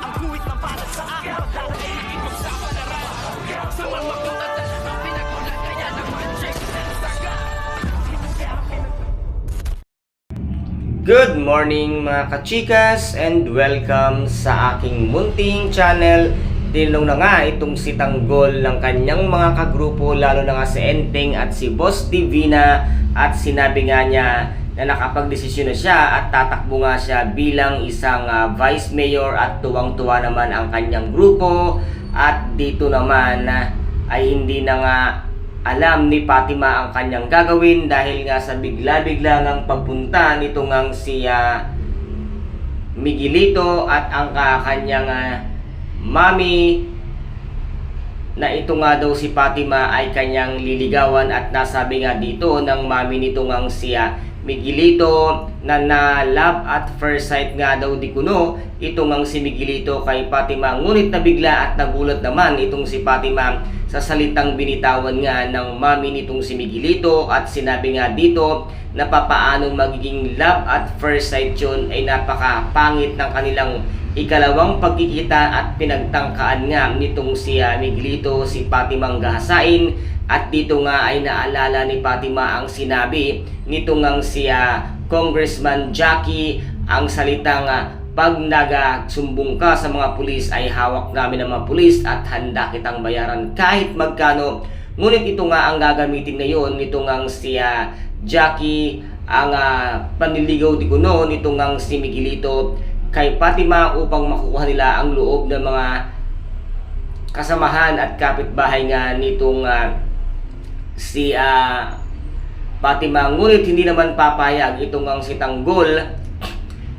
Ang guhit na para sa akin Pagdadaig ipagsapalaran Sa mga katatan Ang pinagulat kaya naman Check na saga Good morning mga kachikas and welcome sa aking munting channel. Tinanong na nga itong si Tanggol ng kanyang mga kagrupo lalo na nga si Enteng at si Boss Divina at sinabi nga niya na nakapagdesisyon na siya at tatakbo nga siya bilang isang ah, vice mayor at tuwang-tuwa naman ang kanyang grupo. At dito naman ah, ay hindi na nga alam ni Fatima ang kanyang gagawin dahil nga sa bigla-bigla ng pagpunta nito ngang si ah, Miguelito at ang ka- kanyang ah, mami na ito nga daw si Fatima ay kanyang liligawan at nasabi nga dito ng mami nito ngang si ah, Miguelito na na love at first sight nga daw di kuno ito ngang si Miguelito kay Fatima. Ngunit nabigla at nagulat naman itong si Fatima sa salitang binitawan nga ng mami nitong si Miguelito at sinabi nga dito na papaanong magiging love at first sight yun ay napakapangit ng kanilang ikalawang pagkikita at pinagtangkaan nga nitong si ah, Miguelito si Fatimang gahasain. At dito nga ay naalala ni Fatima ang sinabi nito ngang si ah, Congressman Jackie. Ang salitang pag nagsumbong ka sa mga pulis ay hawak namin ng mga pulis at handa kitang bayaran kahit magkano. Ngunit ito nga ang gagamitin ngayon nito ngang si ah, Jackie. Ang ah, panliligaw di kuno nito ngang si Miguelito kay Fatima upang makukuha nila ang loob ng mga kasamahan at kapitbahay nga nitong ah, si ah, Fatima. Ngunit hindi naman papayag itong ang si Tanggol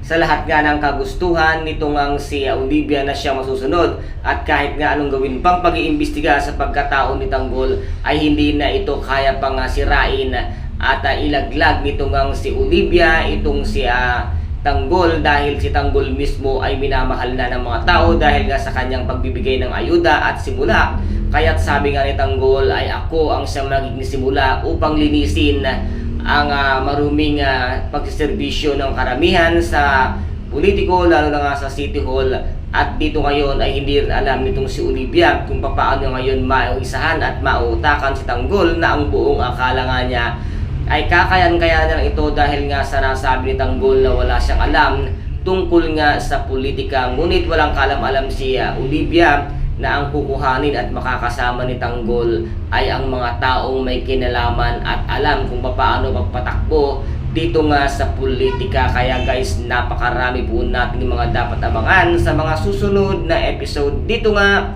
sa lahat nga ng kagustuhan nitong ang si Olivia na siya masusunod at kahit nga anong gawin pang pag-iimbestiga sa pagkatao ni Tanggol ay hindi na ito kaya pang ah, sirain at ah, ilaglag nitong ang si Olivia itong si ah, Tanggol dahil si Tanggol mismo ay minamahal na ng mga tao dahil nga sa kanyang pagbibigay ng ayuda at simula. Kaya't sabi nga ni Tanggol ay ako ang siyang magiging simula upang linisin ang ah, maruming ah, pagsiservisyo ng karamihan sa politiko lalo na nga sa City Hall. At dito ngayon ay hindi rin alam nitong si Olivia kung paano ngayon maisahan at mautakan si Tanggol na ang buong akala nga niya ay kakayan-kaya na lang ito dahil nga sa nasabi ni Tanggol na wala siyang alam tungkol nga sa politika ngunit walang kalam-alam si ah, Olivia na ang kukuhanin at makakasama ni Tanggol ay ang mga taong may kinalaman at alam kung paano magpatakbo dito nga sa politika. Kaya guys, napakarami po natin mga dapat abangan sa mga susunod na episode dito nga